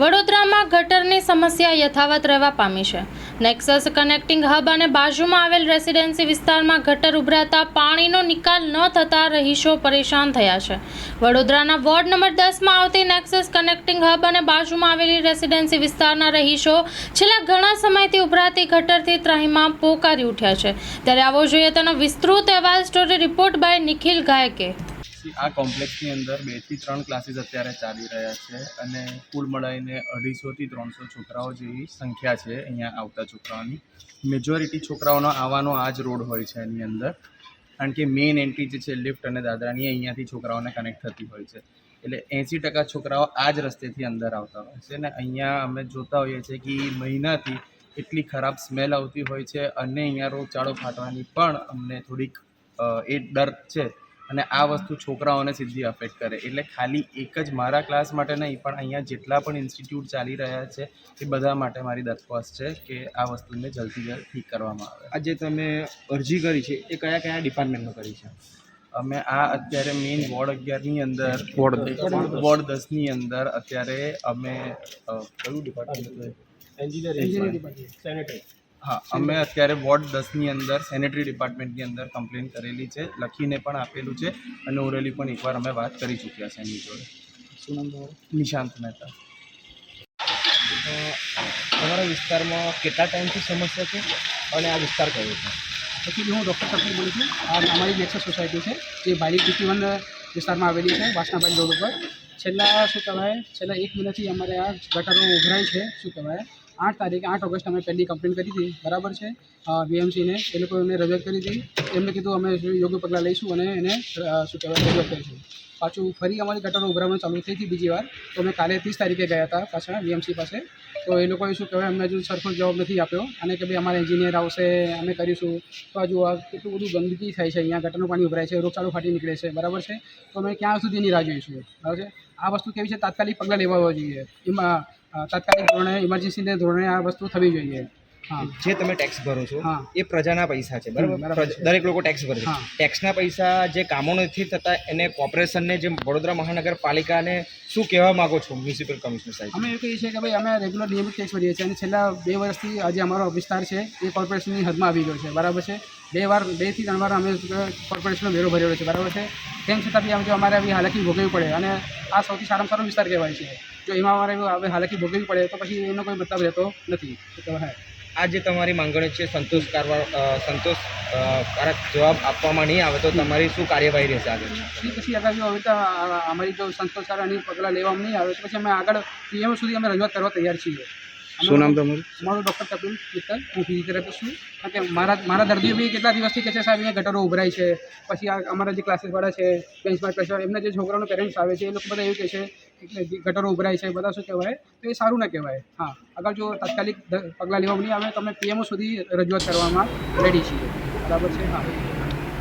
વડોદરામાં ગટરની સમસ્યા યથાવત રહેવા પામી છે. નેક્સસ કનેક્ટિંગ હબ અને બાજુમાં આવેલ રેસિડેન્સી વિસ્તારમાં ગટર ઉભરાતા પાણીનો નિકાલ ન થતાં રહીશો પરેશાન થયા છે. વડોદરાના વોર્ડ નંબર દસમાં આવતી નેક્સસ કનેક્ટિંગ હબ અને બાજુમાં આવેલી રેસિડેન્સી વિસ્તારના રહીશો છેલ્લા ઘણા સમયથી ઉભરાતી ગટરથી ત્રાહીમાં પોકારી ઉઠ્યા છે. ત્યારે આવો જોઈએ તેનો વિસ્તૃત અહેવાલ સ્ટોરી રિપોર્ટ બાય નિખિલ ગાયકે. આ કોમ્પ્લેક્સની અંદર બેથી ત્રણ ક્લાસીસ અત્યારે ચાલી રહ્યા છે અને કુલ મળીને અઢીસોથી ત્રણસો છોકરાઓ જેવી સંખ્યા છે અહીંયા આવતા છોકરાઓની. મેજોરિટી છોકરાઓનો આવવાનો આ જ રોડ હોય છે એની અંદર. કારણ કે મેઇન એન્ટ્રી જે છે લિફ્ટ અને દાદરાની અહીંયાથી છોકરાઓને કનેક્ટ થતી હોય છે. એટલે એંસી ટકા છોકરાઓ આ જ રસ્તેથી અંદર આવતા હોય છે અને અહીંયા અમે જોતા હોઈએ છીએ કે મહિનાથી એટલી ખરાબ સ્મેલ આવતી હોય છે અને અહીંયા રોગચાળો ફાટવાની પણ અમને થોડીક એ ડર છે. અને આ વસ્તુ છોકરાઓને સીધી અફેક્ટ કરે. એટલે ખાલી એક જ મારા ક્લાસ માટે નહીં પણ અહીંયા જેટલા પણ ઇન્સ્ટિટ્યૂટ ચાલી રહ્યા છે એ બધા માટે મારી દરખાસ્ત છે કે આ વસ્તુને જલ્દી જલ્દ ઠીક કરવામાં આવે. આજે તમે અરજી કરી છે એ કયા કયા ડિપાર્ટમેન્ટમાં કરી છે? અમે આ અત્યારે મેઇન વોર્ડ અગિયારની અંદર વોર્ડ વોર્ડ દસની અંદર અત્યારે અમે કયું ડિપાર્ટમેન્ટ હા અમે અત્યારે વોર્ડ દસની અંદર સેનેટરી ડિપાર્ટમેન્ટની અંદર કમ્પ્લેન કરેલી છે લખીને પણ આપેલું છે અને ઓરેલી પણ એકવાર અમે વાત કરી ચૂક્યા છે એની જોડે. શું નામ તમારું? નિશાંત મહેતા. તમારા વિસ્તારમાં કેટલા ટાઈમથી સમસ્યા છે અને આ વિસ્તાર કયો છે? એકચ્યુઅલી હું ડૉક્ટર કપિલ બોલું છું. આ અમારી નેક્સસ સોસાયટી છે જે બારી ફિફ્ટી વન વિસ્તારમાં આવેલી છે વાસણાબાઈ રોડ ઉપર. છેલ્લા શું કહેવાય છેલ્લા એક મહિનાથી અમારે આ ગટરો ઉભરાય છે શું કહેવાય? આઠ તારીખે, આઠ ઓગસ્ટ અમે પહેલી કમ્પ્લેન કરી હતી. બરાબર છે? બીએમસીને એ લોકો એમને રજૂઆત કરી હતી. એમને કીધું અમે યોગ્ય પગલાં લઈશું અને એને શું કહેવાય, રજૂઆત કરીશું. પાછું ફરી અમારી ગટરો ઉભરાવવાનું ચાલુ થઈ હતી બીજી વાર. તો અમે કાલે ત્રીસ તારીખે ગયા હતા પાછા વીએમસી પાસે. તો એ લોકોએ શું કહેવાય, અમને હજુ સરખો જવાબ નથી આપ્યો. અને કે ભાઈ અમારા એન્જિનિયર આવશે, અમે કરીશું. તો હજુ આ કેટલું બધું ગંદકી થાય છે, અહીંયા ગટરનું પાણી ઉભરાય છે, રોગચાળો ફાટી નીકળે છે. બરાબર છે? તો અમે ક્યાં સુધીની રાહ જોઈશું? બરાબર છે? આ વસ્તુ કેવી છે? તાત્કાલિક પગલાં લેવા જોઈએ. એમાં તાત્કાલિક ધોરણે ઇમરજન્સીને ધોરણે આ વસ્તુ થવી જોઈએ. હા. જે તમે ટેક્સ ભરો છો એ પ્રજાના પૈસા છે બરાબર. દરેક લોકો ટેક્સ ભરે છે. ટેક્સના પૈસા જે કામો નથી થતા એને કોર્પોરેશનને જે વડોદરા મહાનગરપાલિકાને શું કહેવા માંગો છો મ્યુનિસિપલ કમિશનર સાહેબ? અમે એવું કહીએ છીએ કે ભાઈ અમે રેગ્યુલર નિયમિત ટેક્સ ભરીએ છીએ. અને છેલ્લા બે વર્ષથી આજે અમારો વિસ્તાર છે એ કોર્પોરેશનની હદમાં આવી ગયો છે. બરાબર છે? બે વાર બેથી ત્રણ વાર અમે કોર્પોરેશનનો વેરો ભરેલો છે. બરાબર છે? તેમ છતાં બી આમ જો અમારે આવી હાલાકી ભોગવવી પડે અને આ સૌથી સારામાં સારો વિસ્તાર કહેવાય છે. જો એમાં અમારે હવે હાલાકી ભોગવવી પડે તો પછી એનો કોઈ મતલબ રહેતો નથી. આ જે તમારી માંગણી છે સંતોષ કારવા સંતોષ કારક જવાબ આપવામાં નહીં આવે તો તમારી શું કાર્યવાહી રહેશે આગળ? એ પછી આગળ જો હવે તો અમારી જો સંતોષકારની પગલાં લેવામાં નહીં આવે તો પછી અમે આગળ પીએમ સુધી અમે રજૂઆત કરવા તૈયાર છીએ. શું નામ તમારું? મારું ડૉક્ટર કપિલ મિત્તલ હું ફિઝિયોથેરાપિસ્ટ છું. કારણ કે મારા મારા દર્દીઓ બી કેટલા દિવસથી કહે છે સાહેબ અહીંયા ગટરો ઉભરાય છે. પછી આ અમારા જે ક્લાસીસવાળા છે બેન્ચમાર્ક પેશન્ટ એમના જે છોકરાઓના પેરેન્ટ્સ આવે છે એ લોકો બધા એવું કહે છે કે ગટરો ઉભરાય છે બધા શું કહેવાય? તો એ સારું ના કહેવાય. હા અગર જો તાત્કાલિક પગલાં લેવામાં નહીં આવે તો અમે પીએમઓ સુધી રજૂઆત કરવામાં રેડી છીએ. બરાબર છે? હા.